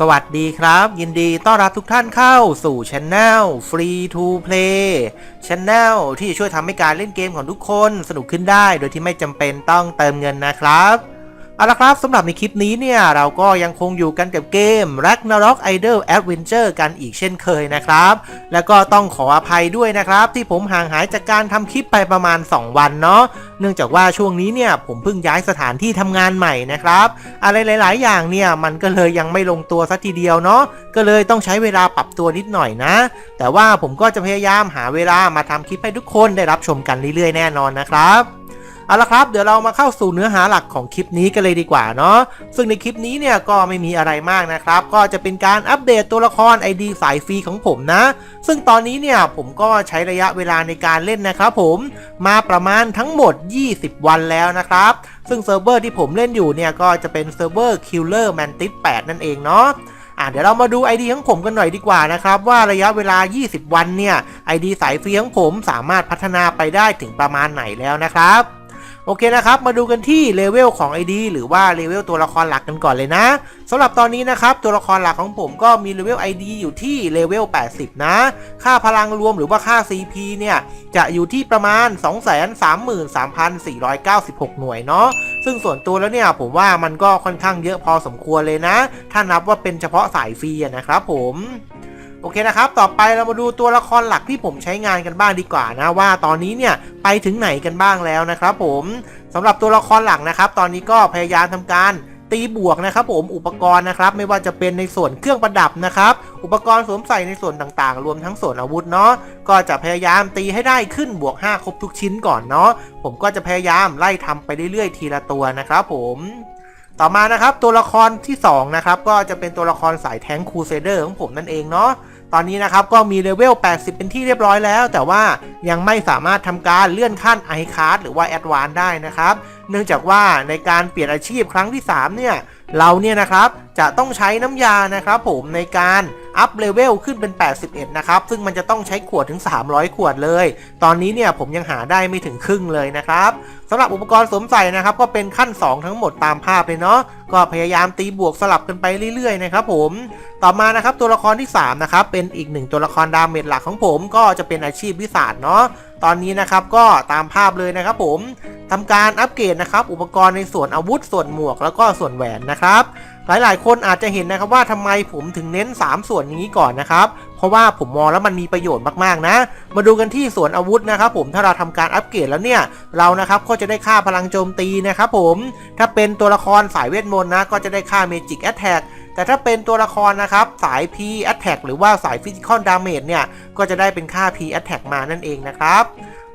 สวัสดีครับ ยินดีต้อนรับทุกท่านเข้าสู่ช anel Free to Play Channel ที่จะช่วยทำให้การเล่นเกมของทุกคนสนุกขึ้นได้ โดยที่ไม่จำเป็นต้องเติมเงินนะครับ เอาละครับสำหรับในคลิปนี้เนี่ย เราก็ยังคงอยู่กันกับเกม Ragnarok Idol Adventure กันอีกเช่นเคยนะครับ แล้วก็ต้องขออภัยด้วยนะครับ ที่ผมห่างหายจากการทำคลิปไปประมาณ 2 วันเนาะเนื่องจากว่าช่วงนี้เนี่ยผมเพิ่งย้ายสถานที่ทำงานใหม่นะครับ อะไรหลาย ๆ อย่างเนี่ยมันก็เลยยังไม่ลงตัวสัทีเดียวเนาะก็เลยต้องใช้เวลาปรับตัวนิดหน่อยนะ แต่ว่าผมก็จะพยายามหาเวลามาทำคลิปให้ทุกคนได้รับชมกันเรื่อย ๆ แน่นอนนะครับ เอาละครับเดี๋ยวเรามาเข้าสู่เนื้อหาหลักของคลิปนี้กันเลยดีกว่าเนาะซึ่งในคลิปนี้เนี่ยก็ไม่มีอะไรมากนะครับ ก็จะเป็นการอัปเดตตัวละคร ID สายฟรีของผมนะ ซึ่งตอนนี้เนี่ยผมก็ใช้ระยะเวลาในการเล่นนะครับผมมาประมาณทั้งหมด 20 วันแล้วนะครับ ซึ่งเซิร์ฟเวอร์ที่ผมเล่นอยู่เนี่ยก็จะเป็นเซิร์ฟเวอร์ Killer Mantis 8 นั่นเองเนาะอะเดี๋ยวเรามาดู ID ของผมกันหน่อยดีกว่านะครับว่าระยะเวลา 20 วันเนี่ย ID สายฟรีของผมสามารถพัฒนาไปได้ถึงประมาณไหนแล้วนะครับ โอเคนะครับ มาดูกันที่เลเวลของ ID หรือว่าเลเวลตัวละครหลักกันก่อนเลยนะสำหรับตอนนี้นะครับ ตัวละครหลักของผมก็มีเลเวล ID อยู่ที่เลเวล 80 นะ ค่าพลังรวมหรือว่าค่า CP เนี่ย จะอยู่ที่ประมาณ 233,496 หน่วยเนาะซึ่งส่วนตัวแล้วเนี่ยผมว่ามันก็ค่อนข้างเยอะพอสมควรเลยนะ ถ้านับว่าเป็นเฉพาะสายฟรีนะครับผม อเคนะครับ ต่อไปเรามาดูตัวละครหลักที่ผมใช้งานกันบ้างดีกว่านะว่าตอนนี้เนี่ยไปถึงไหนกันบ้างแล้วนะครับผมสำหรับตัวละครหลักนะครับ ตอนนี้ก็พยายามทำการตีบวกนะครับผมอุปกรณ์นะครับ ไม่ว่าจะเป็นในส่วนเครื่องประดับนะครับ อุปกรณ์สวมใส่ในส่วนต่างๆ รวมทั้งส่วนอาวุธเนาะก็จะพยายามตีให้ได้ขึ้นบวก 5 ครบทุกชิ้นก่อนเนาะผมก็จะพยายามไล่ทำไปเรื่อยๆ ทีละตัวนะครับผมต่อมานะครับตัวละครที่2นะครับก็จะเป็นตัวละครสายแท้งคูเซเดอร์ของผมนั่นเองเนาะ ตอนนี้นะครับก็มีเลเวล 80 เป็นที่เรียบร้อยแล้ว แต่ว่ายังไม่สามารถทำการเลื่อนขั้นไอคาร์ดหรือว่าแอดวานได้นะครับ เนื่องจากว่าในการเปลี่ยนอาชีพครั้งที่ 3 เนี่ย เราเนี่ยนะครับจะต้องใช้น้ำยานะครับผมในการอัพเลเวลขึ้นเป็น 81 นะครับ ซึ่งมันจะต้องใช้ขวดถึง 300 ขวดเลย ตอนนี้เนี่ยผมยังหาได้ไม่ถึงครึ่งเลยนะครับสำหรับอุปกรณ์สวมใส่นะครับ ก็เป็นขั้น 2 ทั้งหมดตามภาพเลยเนาะ ก็พยายามตีบวกสลับกันไปเรื่อยๆนะครับผม ต่อมานะครับตัวละครที่ 3 นะครับ เป็นอีกหนึ่งตัวละครดาเมจหลักของผม ก็จะเป็นอาชีพวิสาดเนาะ ตอนนี้นะครับก็ตามภาพเลยนะครับผมทำการอัปเกรดนะครับอุปกรณ์ในส่วนอาวุธส่วนหมวกแล้วก็ส่วนแหวนนะครับ หลายๆ คนอาจจะเห็นนะครับว่าทำไมผมถึงเน้น 3 ส่วนนี้ก่อนนะครับ เพราะว่าผมมองแล้วมันมีประโยชน์มากๆนะ มาดูกันที่ส่วนอาวุธนะครับ ผมถ้าเราทำการอัปเกรดแล้วเนี่ยเรานะครับก็จะได้ค่าพลังโจมตีนะครับผมถ้าเป็นตัวละครสายเวทมนต์นะก็จะได้ค่า Magic Attack แต่ แต่ถ้าเป็นตัวละครนะครับสาย P Attack หรือว่าสาย Physical Damage เนี่ย ก็จะได้เป็นค่า P Attack มานั่นเองนะครับ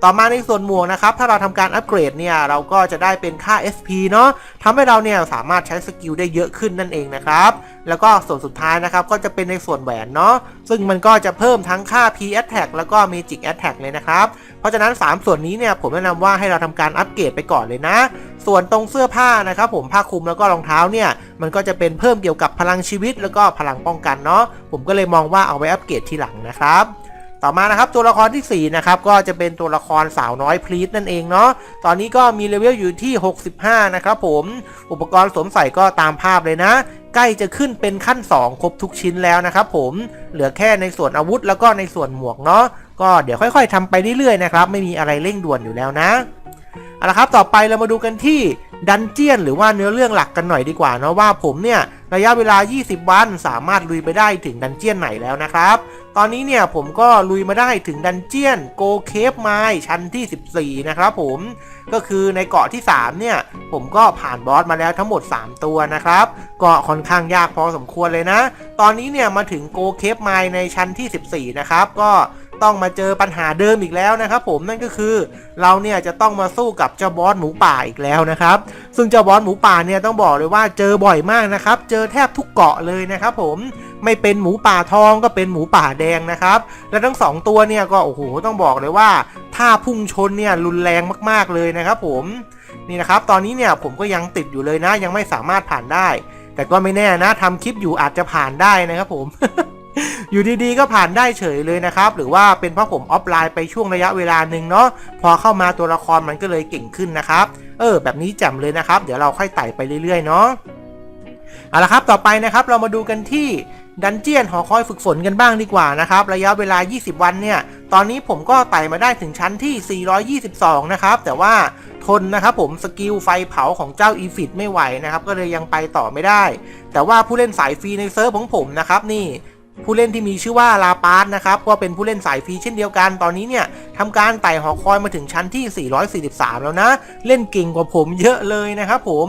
ต่อมาในส่วนหมวกนะครับ ถ้าเราทำการอัปเกรดเนี่ย เราก็จะได้เป็นค่า SP เนาะทำให้เราเนี่ยสามารถใช้สกิลได้เยอะขึ้นนั่นเองนะครับ แล้วก็ส่วนสุดท้ายนะครับ ก็จะเป็นในส่วนแหวนเนาะ ซึ่งมันก็จะเพิ่มทั้งค่า P Attack แล้วก็ Magic Attack เลยนะครับ เพราะฉะนั้น 3 ส่วนนี้เนี่ยผมแนะนำว่าให้เราทำการอัปเกรดไปก่อนเลยนะ ส่วนตรงเสื้อผ้านะครับผมผ้าคลุมแล้วก็รองเท้าเนี่ยมันก็จะเป็นเพิ่มเกี่ยวกับพลังชีวิต แล้วก็พลังป้องกันเนาะผมก็เลยมองว่าเอาไว้อัปเกรดทีหลังนะครับต่อมานะครับตัวละครที่4นะครับก็จะเป็นตัวละครสาวน้อยพลีสนั่นเองเนาะตอนนี้ก็มีเลเวลอยู่ที่ 65 นะครับผมอุปกรณ์สวมใส่ก็ตามภาพเลยนะ ใกล้จะขึ้นเป็นขั้น 2 ครบทุกชิ้นแล้วนะครับผมเหลือแค่ในส่วนอาวุธแล้วก็ในส่วนหมวกเนาะ ก็เดี๋ยวค่อยๆทำไปเรื่อยๆนะครับไม่มีอะไรเร่งด่วนอยู่แล้วนะเอาละครับต่อไปเรามาดูกันที่ดันเจียนหรือว่าเนื้อเรื่องหลักกันหน่อยดีกว่าเนาะว่าผมเนี่ยระยะเวลา 20 วันสามารถลุยไปได้ถึงดันเจียนไหนแล้วนะครับ ตอนนี้เนี่ยผมก็ลุยมาได้ถึงดันเจียนโกเคฟไมชั้นที่ 14 นะครับผมก็คือในเกาะที่ 3 เนี่ย ผมก็ผ่านบอสมาแล้วทั้งหมด 3 ตัวนะครับก็ค่อนข้างยากพอสมควรเลยนะ ตอนนี้เนี่ยมาถึงโกเคฟไมในชั้นที่ 14 นะครับก็ ต้องมาเจอปัญหาเดิมอีกแล้วนะครับผมนั่นก็คือเราเนี่ยจะต้องมาสู้กับเจ้าบอสหมูป่าอีกแล้วนะครับ ซึ่งเจ้าบอสหมูป่าเนี่ยต้องบอกเลยว่าเจอบ่อยมากนะครับ เจอแทบทุกเกาะเลยนะครับผมไม่เป็นหมูป่าทองก็เป็นหมูป่าแดงนะครับ และทั้งสองตัวเนี่ยก็โอ้โหต้องบอกเลยว่าถ้าพุ่งชนเนี่ยรุนแรงมากๆเลยนะครับผมนี่นะครับตอนนี้เนี่ยผมก็ยังติดอยู่เลยนะ ยังไม่สามารถผ่านได้ แต่ก็ไม่แน่นะทำคลิปอยู่อาจจะผ่านได้นะครับผม อยู่ดีๆ ก็ผ่านได้เฉยเลยนะครับ หรือว่าเป็นเพราะผมออฟไลน์ไปช่วงระยะเวลาหนึ่งเนาะพอเข้ามาตัวละครมันก็เลยเก่งขึ้นนะครับ เออ แบบนี้แจ่มเลยนะครับ เดี๋ยวเราค่อยไต่ไปเรื่อยๆเนาะเอาละครับต่อไปนะครับเรามาดูกันที่ดันเจียนหอคอยฝึกฝนกันบ้างดีกว่านะครับ ระยะเวลา 20 วันเนี่ย ตอนนี้ผมก็ไต่มาได้ถึงชั้นที่ 422 นะครับ แต่ว่าทนนะครับผมสกิลไฟเผาของเจ้าอีฟิตไม่ไหวนะครับ ก็เลยยังไปต่อไม่ได้ แต่ว่าผู้เล่นสายฟรีในเซิร์ฟของผมนะครับนี่ ผู้เล่นที่มีชื่อว่าลาปาร์สนะครับก็เป็นผู้เล่นสายฟรีเช่นเดียวกันตอนนี้เนี่ยทำการไต่หอคอยมาถึงชั้นที่ 443 แล้วนะ เล่นเก่งกว่าผมเยอะเลยนะครับผม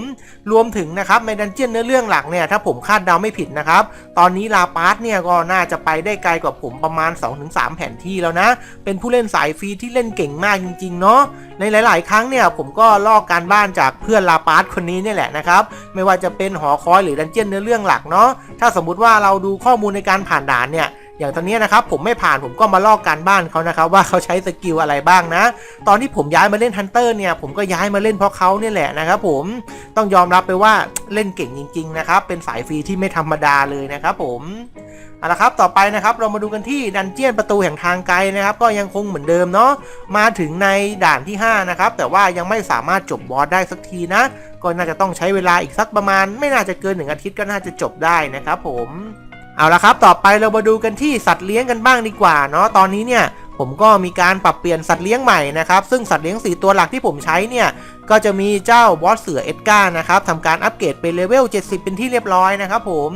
รวมถึงนะครับในดันเจียนเนื้อเรื่องหลักเนี่ยถ้าผมคาดเดาไม่ผิดนะครับตอนนี้ลาปาร์สเนี่ยก็น่าจะไปได้ไกลกว่าผมประมาณ 2-3 แผนที่แล้วนะ เป็นผู้เล่นสายฟรีที่เล่นเก่งมากจริงๆเนาะ ในหลาย ๆ ครั้งเนี่ยผมก็ลอกการบ้านจากเพื่อนลาปาร์ตคนนี้เนี่ยแหละนะครับไม่ว่าจะเป็นหอคอยหรือดันเจียนเนื้อเรื่องหลักเนาะถ้าสมมุติว่าเราดูข้อมูลในการผ่านด่านเนี่ย อย่างตอนนี้นะครับผมไม่ผ่านผมก็มาลอกการบ้านเขานะครับว่าเขาใช้สกิลอะไรบ้างนะ ตอนที่ผมย้ายมาเล่นฮันเตอร์เนี่ยผมก็ย้ายมาเล่นเพราะเขาเนี่ยแหละนะครับผมต้องยอมรับไปว่าเล่นเก่งจริงๆนะครับเป็นสายฟรีที่ไม่ธรรมดาเลยนะครับผมเอาละครับ ต่อไปนะครับ เรามาดูกันที่ดันเจียนประตูแห่งทางไกลนะครับ ก็ยังคงเหมือนเดิมเนาะ มาถึงในด่านที่ 5 นะครับ แต่ว่ายังไม่สามารถจบบอสได้สักทีนะ ก็น่าจะต้องใช้เวลาอีกสักประมาณ ไม่น่าจะเกินหนึ่งอาทิตย์ก็น่าจะจบได้นะครับผม เอาละครับ ต่อไปเรามาดูกันที่สัตว์เลี้ยงกันบ้างดีกว่าเนาะ ตอนนี้เนี่ย ผมก็มีการปรับเปลี่ยนสัตว์เลี้ยงใหม่นะครับซึ่งสัตว์เลี้ยง 4 ตัวหลักที่ผมใช้เนี่ยก็จะมีเจ้าบอสเสือเอ็ดการ์นะครับทำการอัปเกรดเป็นเลเวล 70 เป็นที่เรียบร้อยนะครับผม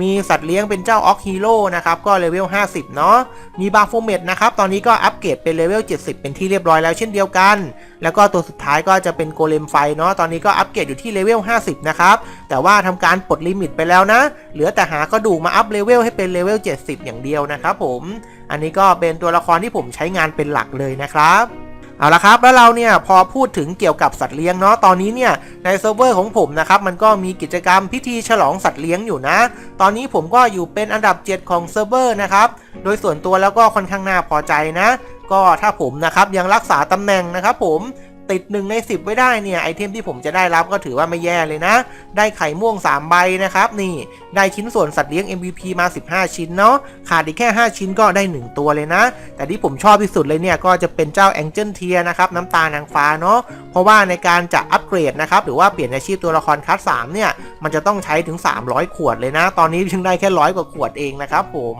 มีสัตว์เลี้ยงเป็นเจ้าออกฮีโร่นะครับก็เลเวล 50 เนาะมีบาโฟเมดนะครับตอนนี้ก็อัปเกรดเป็นเลเวล 70 เป็นที่เรียบร้อยแล้วเช่นเดียวกัน แล้วก็ตัวสุดท้ายก็จะเป็นโกเลมไฟเนาะตอนนี้ก็อัปเกรดอยู่ที่เลเวล 50 นะครับแต่ว่าทำการปลดลิมิตไปแล้วนะ เหลือแต่หากระดูกมาอัพเลเวลให้เป็นเลเวล 70 อย่างเดียวนะครับผม อันนี้ก็เป็นตัวละครที่ผมใช้งานเป็นหลักเลยนะครับเอาละครับแล้วเราเนี่ยพอพูดถึงเกี่ยวกับสัตว์เลี้ยงเนาะตอนนี้เนี่ยในเซิร์ฟเวอร์ของผมนะครับมันก็มีกิจกรรมพิธีฉลองสัตว์เลี้ยงอยู่นะ ตอนนี้ผมก็อยู่เป็นอันดับ 7 ของเซิร์ฟเวอร์นะครับโดยส่วนตัวแล้วก็ค่อนข้างน่าพอใจนะ ก็ถ้าผมนะครับยังรักษาตำแหน่งนะครับผม ติด1ใน10 ไว้ได้เนี่ยไอเทมที่ผมจะได้รับก็ถือว่าไม่แย่เลยนะ ได้ไข่ม่วง 3 ใบนะครับนี่ได้ชิ้นส่วนสัตว์เลี้ยง MVP มา 15 ชิ้นเนาะขาดอีกแค่ 5 ชิ้นก็ได้ 1 ตัวเลยนะ แต่ที่ผมชอบที่สุดเลยเนี่ยก็จะเป็นเจ้า Angel t i e r นะครับน้ำตาลนางฟ้าเนาะเพราะว่าในการจะอัปเกรดนะครับหรือว่าเปลี่ยนอาชีพตัวละครคัส3เนี่ยมันจะต้องใช้ถึง 300 ขวดเลยนะ ตอนนี้เพิ่งได้แค่ร้อยกว่าขวดเองนะครับผม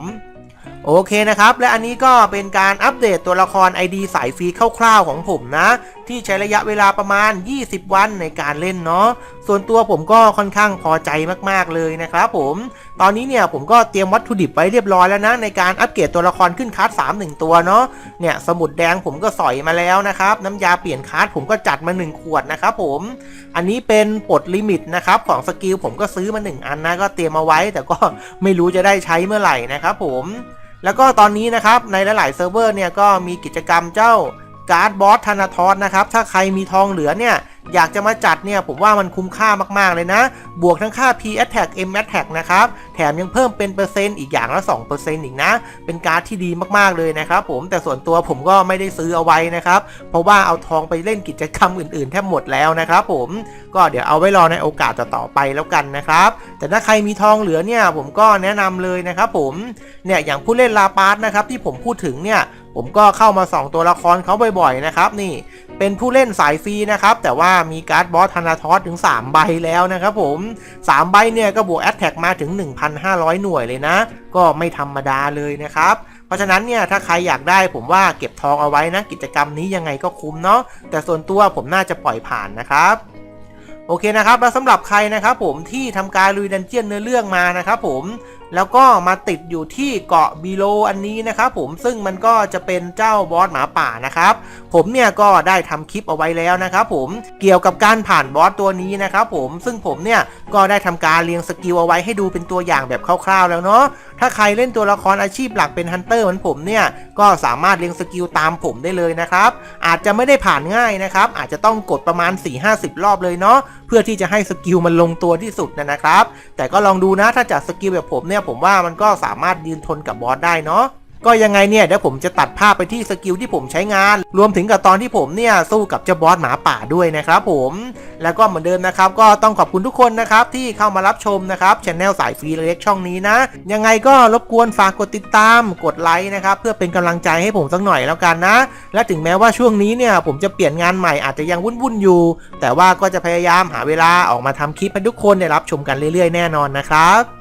โอเคนะครับ และอันนี้ก็เป็นการอัปเดตตัวละคร ID สายฟรีคร่าวๆของผมนะ ที่ใช้ระยะเวลาประมาณ 20 วันในการเล่นเนาะส่วนตัวผมก็ค่อนข้างพอใจมากๆเลยนะครับผม ตอนนี้เนี่ยผมก็เตรียมวัตถุดิบไว้เรียบร้อยแล้วนะ ในการอัปเกรดตัวละครขึ้นคัส3 1ตัวเนาะเนี่ยสมุดแดงผมก็สอยมาแล้วนะครับ น้ำยาเปลี่ยนคัสผมก็จัดมา 1 ขวดนะครับผมอันนี้เป็นปลดลิมิตนะครับของสกิลผมก็ซื้อมา 1 อันนะก็เตรียมมาไว้ แต่ก็ไม่รู้จะได้ใช้เมื่อไหร่นะครับผมแล้วก็ตอนนี้นะครับในหลายๆเซิร์ฟเวอร์เนี่ยก็มีกิจกรรมเจ้า การ์ดบอสธนาทอสนะครับ ถ้าใครมีทองเหลือเนี่ย อยากจะมาจัดเนี่ย ผมว่ามันคุ้มค่ามากๆเลยนะ บวกทั้งค่า P attack M attack นะครับ แถมยังเพิ่มเป็นเปอร์เซ็นต์อีกอย่างละ 2%อีกนะ เป็นการ์ดที่ดีมากๆเลยนะครับผม แต่ส่วนตัวผมก็ไม่ได้ซื้อเอาไว้นะครับ เพราะว่าเอาทองไปเล่นกิจกรรมอื่นๆ แทบหมดแล้วนะครับผม ก็เดี๋ยวเอาไว้รอในโอกาสต่อๆไปแล้วกันนะครับ แต่ถ้าใครมีทองเหลือเนี่ย ผมก็แนะนำเลยนะครับผม เนี่ยอย่างผู้เล่นลาปาร์สนะครับที่ผมพูดถึงเนี่ย ผมก็เข้ามาส่องตัวละครเขาบ่อยๆนะครับนี่เป็นผู้เล่นสายฟรีนะครับ แต่ว่ามีการ์ดบอสธนาทอสถึง 3 ใบแล้วนะครับผม 3 ใบเนี่ยก็บวกแอตแทกมาถึง 1,500 หน่วยเลยนะ ก็ไม่ธรรมดาเลยนะครับ เพราะฉะนั้นเนี่ยถ้าใครอยากได้ผมว่าเก็บทองเอาไว้นะ กิจกรรมนี้ยังไงก็คุ้มเนาะแต่ส่วนตัวผมน่าจะปล่อยผ่านนะครับโอเคนะครับแล้วสำหรับใครนะครับผมที่ทำการลุยดันเจียนเนื้อเรื่องมานะครับผม แล้วก็มาติดอยู่ที่เกาะบีโลอันนี้นะครับผมซึ่งมันก็จะเป็นเจ้าบอสหมาป่านะครับ ผมเนี่ยก็ได้ทำคลิปเอาไว้แล้วนะครับผมเกี่ยวกับการผ่านบอสตัวนี้นะครับผมซึ่งผมเนี่ยก็ได้ทำการเรียงสกิลเอาไว้ให้ดูเป็นตัวอย่างแบบคร่าวๆแล้วเนาะถ้าใครเล่นตัวละครอาชีพหลักเป็นฮันเตอร์เหมือนผมเนี่ยก็สามารถเรียงสกิลตามผมได้เลยนะครับอาจจะไม่ได้ผ่านง่ายนะครับอาจจะต้องกดประมาณ 4-50 รอบเลยเนาะเพื่อที่จะให้สกิลมันลงตัวที่สุดนะครับ แต่ก็ลองดูนะถ้าจัดสกิลแบบผมเนี่ยผมว่ามันก็สามารถยืนทนกับบอสได้เนาะก็ยังไงเนี่ยเดี๋ยวผมจะตัดภาพไปที่สกิลที่ผมใช้งาน รวมถึงกับตอนที่ผมเนี่ยสู้กับเจ้าบอสหมาป่าด้วยนะครับผมแล้วก็เหมือนเดิมนะครับ ก็ต้องขอบคุณทุกคนนะครับ ที่เข้ามารับชมนะครับช anel สายฟรีเล็กช่องนี้นะ ยังไงก็รบกวนฝากกดติดตามกดไลค์นะครับ เพื่อเป็นกำลังใจให้ผมสักหน่อยแล้วกันนะ และถึงแม้ว่าช่วงนี้เนี่ยผมจะเปลี่ยนงานใหม่อาจจะยังวุ่นๆอยู่ แต่ว่าก็จะพยายามหาเวลาออกมาทำคลิปให้ทุกคนได้รับชมกันเรื่อย ๆ แน่นอนนะครับ